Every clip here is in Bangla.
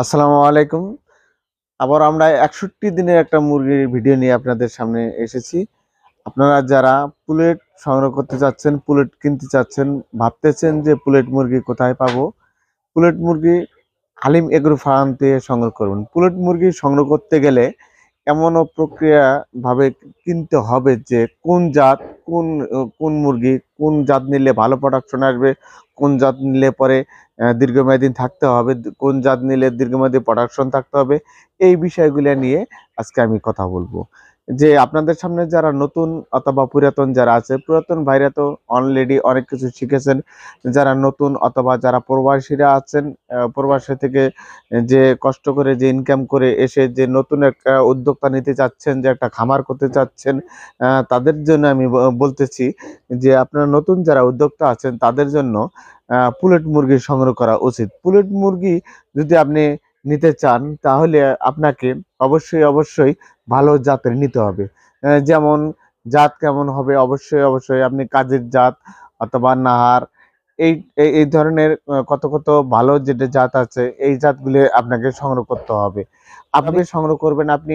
আসসালামু আলাইকুম। আবার আমরা একষট্টি দিনের একটা মুরগির ভিডিও নিয়ে আপনাদের সামনে এসেছি। আপনারা যারা পুলেট সংগ্রহ করতে চাচ্ছেন, পুলেট কিনতে চাচ্ছেন, ভাবতেছেন যে পুলেট মুরগি কোথায় পাবো, পুলেট মুরগি হালিম এগ্রো ফার্ম থেকে সংগ্রহ করবেন পুলেট মুরগি সংগ্রহ করতে গেলে এমনও প্রক্রিয়া ভাবে কিনতে হবে যে কোন জাত, কোন কোন মুরগি, কোন জাত নিলে ভালো প্রোডাকশন আসবে কোন জাত নিলে পরে দীর্ঘমেয়াদী থাকতে হবে, কোন জাত নিলে দীর্ঘমেয়াদী প্রোডাকশন থাকতে হবে, এই বিষয়গুলো নিয়ে আজকে আমি কথা বলব। যে আপনাদের সামনে যারা নতুন অথবা পুরাতন যারা আছে, পুরাতন ভাইরা তো অলরেডি অনেক কিছু শিখেছেন। যারা নতুন অথবা যারা প্রবাসীরা আছেন প্রবাসী থেকে যে কষ্ট করে, যে ইনকাম করে এসে যে নতুন একটা উদ্যোক্তা নিতে চাচ্ছেন, যে একটা খামার করতে চাচ্ছেন তাদের জন্য আমি বলতেছি যে আপনারা নতুন যারা উদ্যোক্তা আছেন, তাদের জন্য পুলেট মুরগি সংগ্রহ করা উচিত। পুলেট মুরগি যদি আপনি নিতে চান তাহলে আপনাকে অবশ্যই অবশ্যই ভালো জাতের নিতে হবে। যেমন জাত কেমন হবে অবশ্যই অবশ্যই আপনি কাজের জাত অথবা নাহার এই এই- এই ধরনের কত কত ভালো যেটা জাত আছে এই জাতগুলি আপনাকে সংগ্রহ করতে হবে। আপনি সংগ্রহ করবেন আপনি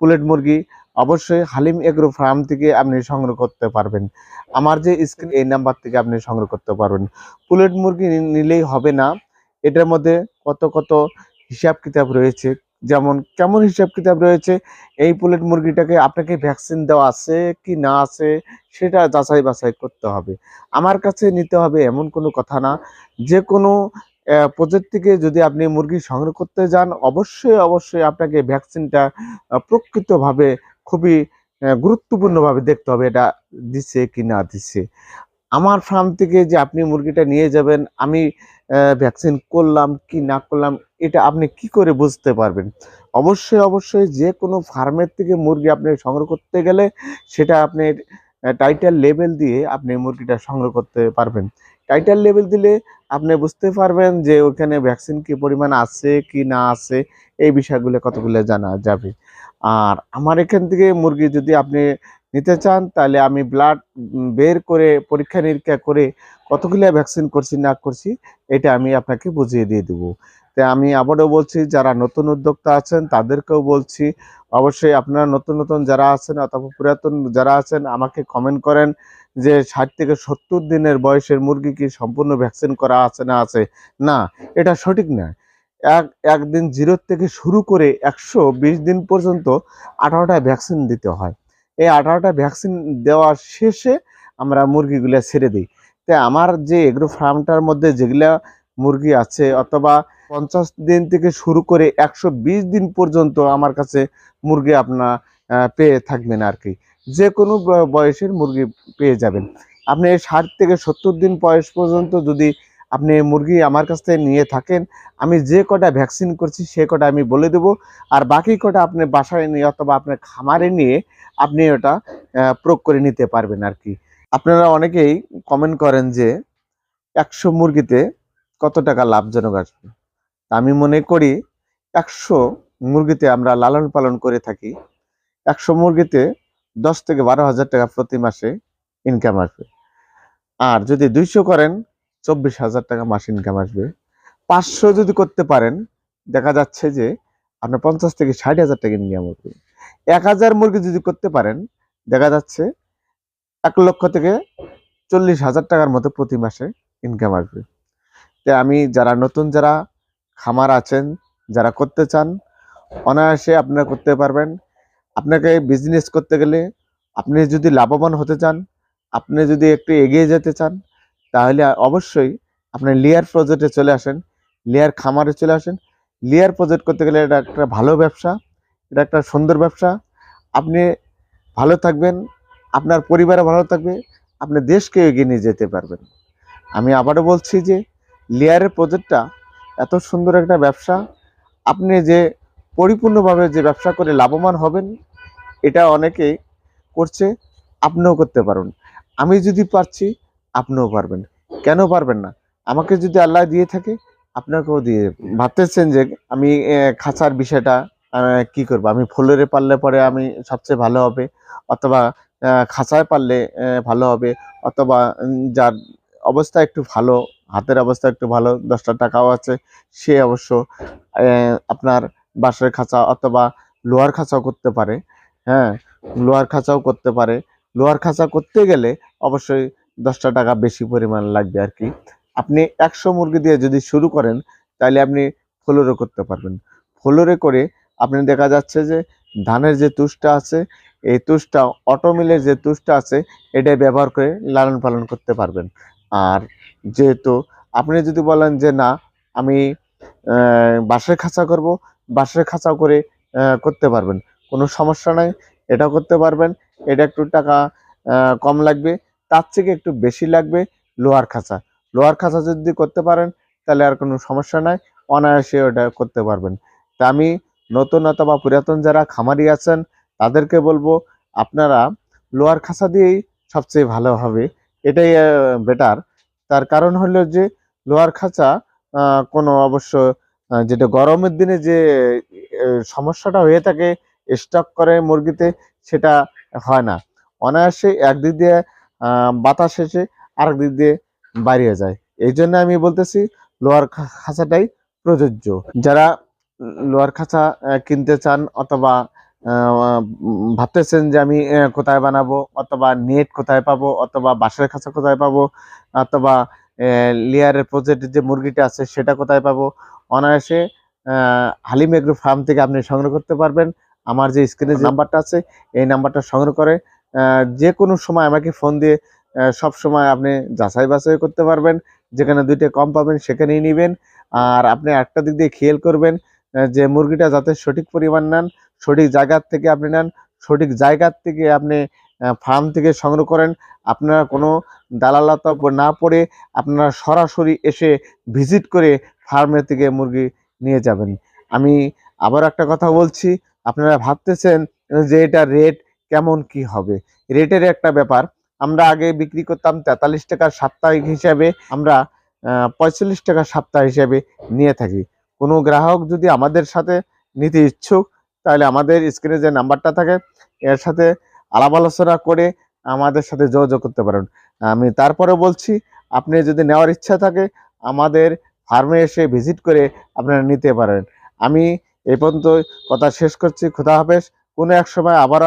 পুলেট মুরগি অবশ্যই হালিম এগ্রো ফার্ম থেকে আপনি সংগ্রহ করতে পারবেন। আমার যে স্ক্রিন এই নাম্বার থেকে আপনি সংগ্রহ করতে পারবেন। পুলেট মুরগি নিলেই হবে না। এটার মধ্যে কত কত হিসাব কিতাব রয়েছে। যেমন, কেমন হিসাব কিতাব রয়েছে? এই পুলেট মুরগিটাকে আপনাকে ভ্যাকসিন দেওয়া আছে কি না আছে, সেটা যাচাই বাছাই করতে হবে। আমার কাছে নিতে হবে এমন কোনো কথা না। যে কোনো প্রজেক্ট থেকে যদি আপনি মুরগি সংগ্রহ করতে যান, অবশ্যই অবশ্যই আপনাকে ভ্যাকসিনটা প্রকৃতভাবে খুবই গুরুত্বপূর্ণভাবে দেখতে হবে এটা দিচ্ছে কি না দিচ্ছে আমার ফার্ম থেকে যে আপনি মুরগিটা নিয়ে যাবেন, আমি ভ্যাকসিন করলাম কি না করলাম, এটা আপনি কি করে বুঝতে পারবেন? অবশ্যই অবশ্যই যে কোনো ফার্মের থেকে মুরগি আপনি সংগ্রহ করতে গেলে সেটা আপনি টাইটাল লেভেল দিয়ে আপনি মুরগিটা সংগ্রহ করতে পারবেন। টাইটাল লেভেল দিলে আপনি বুঝতে পারবেন যে ওখানে ভ্যাকসিন কি পরিমাণ আছে, কি না আছে, এই বিষয়গুলো কতগুলো জানা যাবে। আর আমার এখান থেকে মুরগি যদি আপনি নিতে চান, তাহলে আমি ব্লাড বের করে, পরীক্ষা নিরীক্ষা করে কতগুলো ভ্যাকসিন করছি, না করছি, এটা আমি আপনাকে বুঝিয়ে দিয়ে দেবো। তাই আমি আবারও বলছি, যারা নতুন উদ্যোক্তা আছেন, তাদেরকেও বলছি, অবশ্যই আপনারা নতুন নতুন যারা আছেন অথবা পুরাতন যারা আছেন, আমাকে কমেন্ট করেন যে ষাট থেকে সত্তর দিনের বয়সের মুরগি কি সম্পূর্ণ ভ্যাকসিন করা আছে, না আছে? না, এটা সঠিক না এক, একদিন জিরো থেকে শুরু করে একশো বিশ দিন পর্যন্ত আঠারোটা ভ্যাকসিন দিতে হয়। এই আঠারোটা ভ্যাকসিন দেওয়ার শেষে আমরা মুরগিগুলো ছেড়ে দিই। তাই আমার যে এগ্রো ফার্মটার মধ্যে যেগুলা মুরগি আছে অথবা পঞ্চাশ দিন থেকে শুরু করে একশো বিশ দিন পর্যন্ত আমার কাছে মুরগি আপনার পেয়ে থাকবেন আর কি। যে কোনো বয়সের মুরগি পেয়ে যাবেন। আপনি ষাট থেকে সত্তর দিন বয়স পর্যন্ত যদি আপনি মুরগি আমার কাছ থেকে নিয়ে থাকেন, আমি যে কটা ভ্যাকসিন করছি সে কটা আমি বলে দেব, আর বাকি কটা আপনি বাসায় নিয়ে অথবা আপনার খামারে নিয়ে আপনি ওটা প্রয়োগ করে নিতে পারবেন আর কি। আপনারা অনেকেই কমেন্ট করেন যে, একশো মুরগিতে কত টাকা লাভজনক আসবে? আমি মনে করি একশো মুরগিতে আমরা লালন পালন করে থাকি, একশো মুরগিতে দশ থেকে বারো হাজার টাকা প্রতি মাসে ইনকাম আসবে। আর যদি দুইশো করেন চব্বিশ হাজার টাকা মাস ইনকাম আসবে। পাঁচশো যদি করতে পারেন, দেখা যাচ্ছে যে আপনার পঞ্চাশ থেকে ষাট হাজার টাকা ইনকাম হবে। এক হাজার মুরগি যদি করতে পারেন, দেখা যাচ্ছে এক লক্ষ থেকে চল্লিশ হাজার টাকার মতো প্রতি মাসে ইনকাম আসবে। তাই আমি যারা নতুন, যারা খামার আছেন, যারা করতে চান, অনায়াসে আপনারা করতে পারবেন। আপনাকে বিজনেস করতে গেলে আপনি যদি লাভবান হতে চান, আপনি যদি একটু এগিয়ে যেতে চান তাহলে অবশ্যই আপনি লেয়ার প্রজেক্টে চলে আসেন লেয়ার খামারে চলে আসেন। লেয়ার প্রজেক্ট করতে গেলে এটা একটা ভালো ব্যবসা, এটা একটা সুন্দর ব্যবসা। আপনি ভালো থাকবেন, আপনার পরিবারে ভালো থাকবে, আপনি দেশকে এগিয়ে নিয়ে যেতে পারবেন। আমি আবারও বলছি যে লেয়ারের প্রজেক্টটা এত সুন্দর একটা ব্যবসা। আপনি যে পরিপূর্ণভাবে যে ব্যবসা করে লাভবান হবেন, এটা অনেকেই করছে, আপনিও করতে পারুন। আমি যদি পারছি আপনিও পারবেন। কেন পারবেন না? আমাকে যদি আল্লাহ দিয়ে থাকে, আপনাকেও দিয়ে। ভাবতেছেন যে আমি খাঁচার বিষয়টা কি করব? আমি ফ্লোরে পারলে পরে আমি সবচেয়ে ভালো হবে, অথবা খাঁচায় পারলে ভালো হবে, অথবা যার অবস্থা একটু ভালো, হাতের অবস্থা একটু ভালো, দশটা টাকাও আছে, সে অবশ্য আপনার বাঁশের খাঁচা অথবা লোহার খাঁচাও করতে পারে। হ্যাঁ লোহার খাঁচাও করতে পারে। লোহার খাঁচা করতে গেলে অবশ্যই দশটা টাকা বেশি পরিমাণ লাগবে আর কি। আপনি একশো মুরগি দিয়ে যদি শুরু করেন, তাহলে আপনি ফ্লোরে করতে পারবেন। ফ্লোরে করে আপনি দেখা যাচ্ছে যে ধানের যে তুষটা আছে, এই তুষটা অটোমিলের যে তুষটা আছে এটা ব্যবহার করে লালন পালন করতে পারবেন। আর যেহেতু আপনি যদি বলেন যে না, আমি বাঁশের খাঁচা করব, বাঁশের খাঁচা করে করতে পারবেন। কোনো সমস্যা নাই, এটা করতে পারবেন। এটা একটু টাকা কম লাগবে। তার থেকে একটু বেশি লাগবে লোহার খাঁচা। লোহার খাঁচা যদি করতে পারেন, তাহলে আর কোনো সমস্যা নাই। অনায়াসে ওটা করতে পারবেন। তা আমি নতুন অথবা পুরাতন যারা খামারি আছেন, তাদেরকে বলব, আপনারা লোহার খাঁচা দিয়েই সবচেয়ে ভালো হবে। এটাই বেটার তার কারণ হলো যে, লোহার খাঁচা কোনো অবশ্য যেটা গরমের দিনে যে সমস্যাটা হয়ে থাকে স্টক করে মুরগিতে, সেটা হয় না। অনায়াসে একদিক দিয়ে বাতাস এসে আরেক দিক দিয়ে বাড়িয়ে যায়। এই জন্য আমি বলতেছি লোহার খাঁচাটাই প্রযোজ্য। যারা লোহার খাঁচা কিনতে চান অথবা ভাবতেছেন যে আমি কোথায় বানাবো অথবা নেট কোথায় পাবো অথবা বাঁশের খাঁচা কোথায় পাবো অথবা লেয়ারের প্রজেক্টের যে মুরগিটা আছে সেটা কোথায় পাবো অনায়াসে হালিম এগ্রো ফার্ম থেকে আপনি সংগ্রহ করতে পারবেন। আমার যে স্ক্রিনে যে নাম্বারটা আছে এই নাম্বারটা সংগ্রহ করে যে কোনো সময় আমাকে ফোন দিয়ে সব সময় আপনি যাচাই বাছাই করতে পারবেন। যেখানে দুইটা কম পাবেন সেখানেই নেবেন। আর আপনি একটা দিক দিয়ে খেয়াল করবেন যে মুরগিটা যাতে সঠিক পরিমাণ নেন, সঠিক জায়গার থেকে আপনি নেন, সঠিক জায়গার থেকে আপনি ফার্ম থেকে সংগ্রহ করেন। আপনারা কোনো দালালতা না পড়ে আপনারা সরাসরি এসে ভিজিট করে ফার্মের থেকে মুরগি নিয়ে যাবেন। আমি আবার একটা কথা বলছি, আপনারা ভাবতেছেন যে এটা রেট কেমন কি হবে? রেটের একটা ব্যাপার। আমরা আগে বিক্রি করতাম তেতাল্লিশ টাকা সাপ্তাহিক হিসাবে, আমরা পঁয়তাল্লিশ টাকা সপ্তাহ হিসাবে নিয়ে থাকি। কোনো গ্রাহক যদি আমাদের সাথে নিতে ইচ্ছুক, তাহলে আমাদের স্ক্রিনে যে নাম্বারটা থাকে, এর সাথে আলাপ আলোচনা করে আমাদের সাথে যোগাযোগ করতে পারেন। আমি তারপরে বলছি, আপনি যদি নেওয়ার ইচ্ছা থাকে, আমাদের ফার্মে এসে ভিজিট করে আপনারা নিতে পারেন। আমি এই পর্যন্ত কথা শেষ করছি। খুদা হাফেজ। কোনো এক সময় আবার